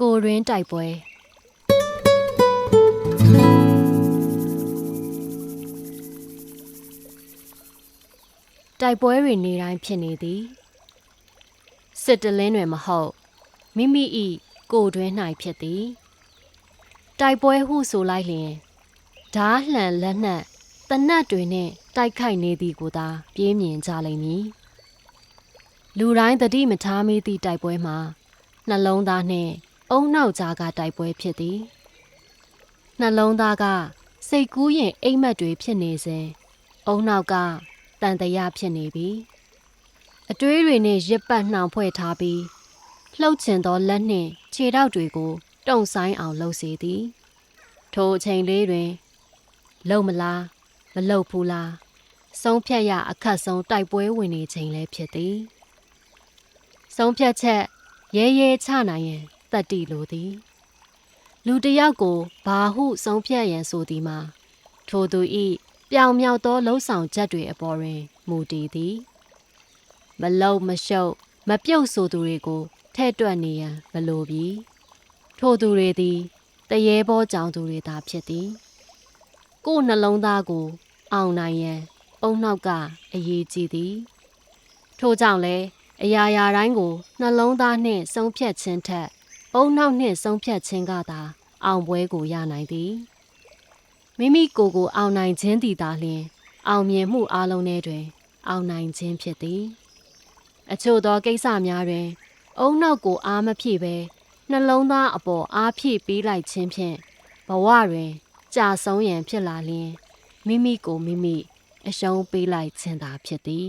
ကိုရင်းတိုက်ပွဲတိုက်ပွဲတွေနေတိုင်းဖြစ်နေသည်စစ်တလင်းတွေမဟုတ်မိမိဤကိုယ်တွင်း၌ဖြစ်သည်တိုက်ပွဲဟုဆိုလိုက်လျင်ဓားလှန်လက်နက်တနတ်တွေနှင့်တိုက်ခိုက်နေသည်ကိုသာပြေးမြင်ကြလိမ့်မည်လူတိုင်းတတိမထားမိသည့်တိုက်ပွဲမှာနှလုံးသားနှင့် အုံနောက်ကြားကတိုက်ပွဲဖြစ်သည်နှလုံးသားကစိတ်ကူးရင်အိမ်မက်တွေဖြစ်နေစဉ်အုံနောက်ကတန်တရာဖြစ်နေပြီအတွေးတွေနဲ့ရစ်ပတ်နှောင်ဖွဲ့ထားပြီးလှုပ်ချင်သောလက်နှင့်ခြေထောက်တွေကိုတုံဆိုင်အောင်လှုပ်စေသည် ထိုအချိန်လေးတွင်လုံမလားမလုံဘူးလားဆုံးဖြတ်ရအခက်ဆုံးတိုက်ပွဲဝင်နေချိန်လည်းဖြစ်သည် ဆုံးဖြတ်ချက်ရဲရဲချနိုင်ရင် တတ်တိလိုသည်လူတစ်ယောက်ကိုဘာဟုဆုံးဖြတ်ရန်ဆိုသည်မှာထိုသူဤပြောင်မြောက်သောလှုပ်ဆောင်ချက်တွေအပေါ်တွင်မူတည်သည်မလုံမရှုပ်မပြုတ်ဆိုသူတွေကိုထဲ့တွက်နေရန်မလိုပြီထိုသူတွေသည်တရေဘောကြောင်သူတွေသာဖြစ်သည်ကိုယ်နှလုံးသားကို အောင်နိုင်ရန်အုံနောက်ကအရေးကြီးသည်ထို့ကြောင့်လဲအရာရာတိုင်းကိုနှလုံးသားနှင့်ဆုံးဖြတ်ခြင်းထက် အုံနောက်နှင့်ဆုံးဖြတ်ခြင်းကသာအောင်ပွဲကိုရနိုင်သည်မိမိကိုယ်ကိုအောင်နိုင်ခြင်းသည်သာလျှင် အောင်မြင်မှုအလုံးထဲတွင် အောင်နိုင်ခြင်းဖြစ်သည် အချို့သောကိစ္စများတွင် အုံနောက်ကိုအားမဖြည့်ဘဲနှလုံးသားအပေါ်အားဖြည့်ပေးလိုက်ခြင်းဖြင့်ဘဝတွင်ကြာဆုံးရန်ဖြစ်လာလျင်မိမိကိုမိမိအရှုံးပေးလိုက်ခြင်းသာဖြစ်သည်